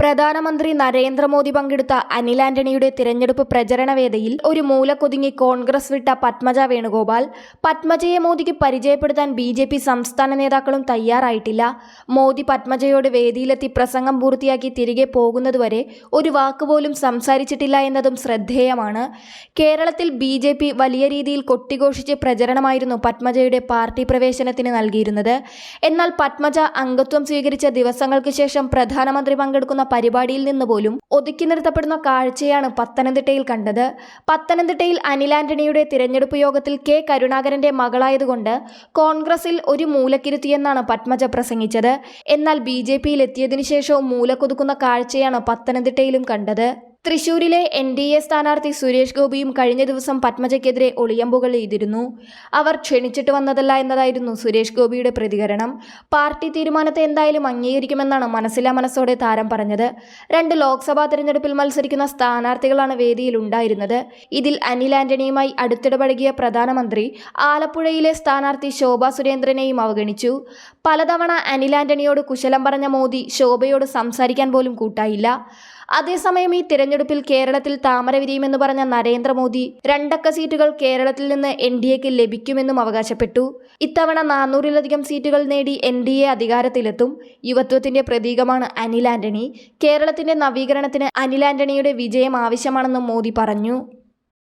പ്രധാനമന്ത്രി നരേന്ദ്രമോദി പങ്കെടുത്ത അനിൽ ആന്റണിയുടെ തിരഞ്ഞെടുപ്പ് പ്രചരണ വേദിയിൽ ഒരു മൂലക്കൊതുങ്ങി കോൺഗ്രസ് വിട്ട പത്മജ വേണുഗോപാൽ പത്മജയെ മോദിക്ക് പരിചയപ്പെടുത്താൻ ബി ജെ പി സംസ്ഥാന നേതാക്കളും തയ്യാറായിട്ടില്ല. മോദി പത്മജയോട് വേദിയിലെത്തി പ്രസംഗം പൂർത്തിയാക്കി തിരികെ പോകുന്നതുവരെ ഒരു വാക്കുപോലും സംസാരിച്ചിട്ടില്ല എന്നതും ശ്രദ്ധേയമാണ്. കേരളത്തിൽ ബി ജെ പി വലിയ രീതിയിൽ കൊട്ടിഘോഷിച്ച് പ്രചരണമായിരുന്നു പത്മജയുടെ പാർട്ടി പ്രവേശനത്തിന് നൽകിയിരുന്നത്. എന്നാൽ പത്മജ അംഗത്വം സ്വീകരിച്ച ദിവസങ്ങൾക്ക് ശേഷം പ്രധാനമന്ത്രി പങ്കെടുക്കുന്ന പരിപാടിയിൽ നിന്ന് പോലും ഒതുക്കി നിർത്തപ്പെടുന്ന കാഴ്ചയാണ് പത്തനംതിട്ടയിൽ കണ്ടത്. പത്തനംതിട്ടയിൽ അനിൽ ആന്റണിയുടെ തിരഞ്ഞെടുപ്പ് യോഗത്തിൽ കെ കരുണാകരന്റെ മകളായതുകൊണ്ട് കോൺഗ്രസിൽ ഒരു മൂലക്കിരുത്തിയെന്നാണ് പത്മജ പ്രസംഗിച്ചത്. എന്നാൽ ബി ജെ പിയിൽ എത്തിയതിനു ശേഷവും മൂലക്കൊതുക്കുന്ന കാഴ്ചയാണ് പത്തനംതിട്ടയിലും കണ്ടത്. തൃശൂരിലെ എൻ ഡി എ സ്ഥാനാർത്ഥി സുരേഷ് ഗോപിയും കഴിഞ്ഞ ദിവസം പത്മജയ്ക്കെതിരെ ഒളിയമ്പുകൾ ചെയ്തിരുന്നു അവർ ക്ഷണിച്ചിട്ട് വന്നതല്ല എന്നതായിരുന്നു സുരേഷ് ഗോപിയുടെ പ്രതികരണം. പാർട്ടി തീരുമാനത്തെ എന്തായാലും അംഗീകരിക്കുമെന്നാണ് മനസ്സിലാ മനസ്സോടെ താരം പറഞ്ഞത്. രണ്ട് ലോക്സഭാ തെരഞ്ഞെടുപ്പിൽ മത്സരിക്കുന്ന സ്ഥാനാർത്ഥികളാണ് വേദിയിൽ ഉണ്ടായിരുന്നത്. ഇതിൽ അനിൽ ആന്റണിയുമായി അടുത്തിടപഴകിയ പ്രധാനമന്ത്രി ആലപ്പുഴയിലെ സ്ഥാനാർത്ഥി ശോഭ സുരേന്ദ്രനെയും അവഗണിച്ചു. പലതവണ അനിൽ ആന്റണിയോട് കുശലം പറഞ്ഞ മോദി ശോഭയോട് സംസാരിക്കാൻ പോലും കൂട്ടായില്ല. അതേസമയം ഈ തിരഞ്ഞെടുപ്പിൽ കേരളത്തിൽ താമര വിരിയുമെന്ന് പറഞ്ഞ നരേന്ദ്രമോദി രണ്ടക്ക സീറ്റുകൾ കേരളത്തിൽ നിന്ന് എൻ ഡി എക്ക് ലഭിക്കുമെന്നും അവകാശപ്പെട്ടു. ഇത്തവണ നാനൂറിലധികം സീറ്റുകൾ നേടി എൻ ഡി എ അധികാരത്തിലെത്തും. യുവത്വത്തിന്റെ പ്രതീകമാണ് അനിൽ ആന്റണി. കേരളത്തിന്റെ നവീകരണത്തിന് അനിൽ ആന്റണിയുടെ വിജയം ആവശ്യമാണെന്നും മോദി പറഞ്ഞു.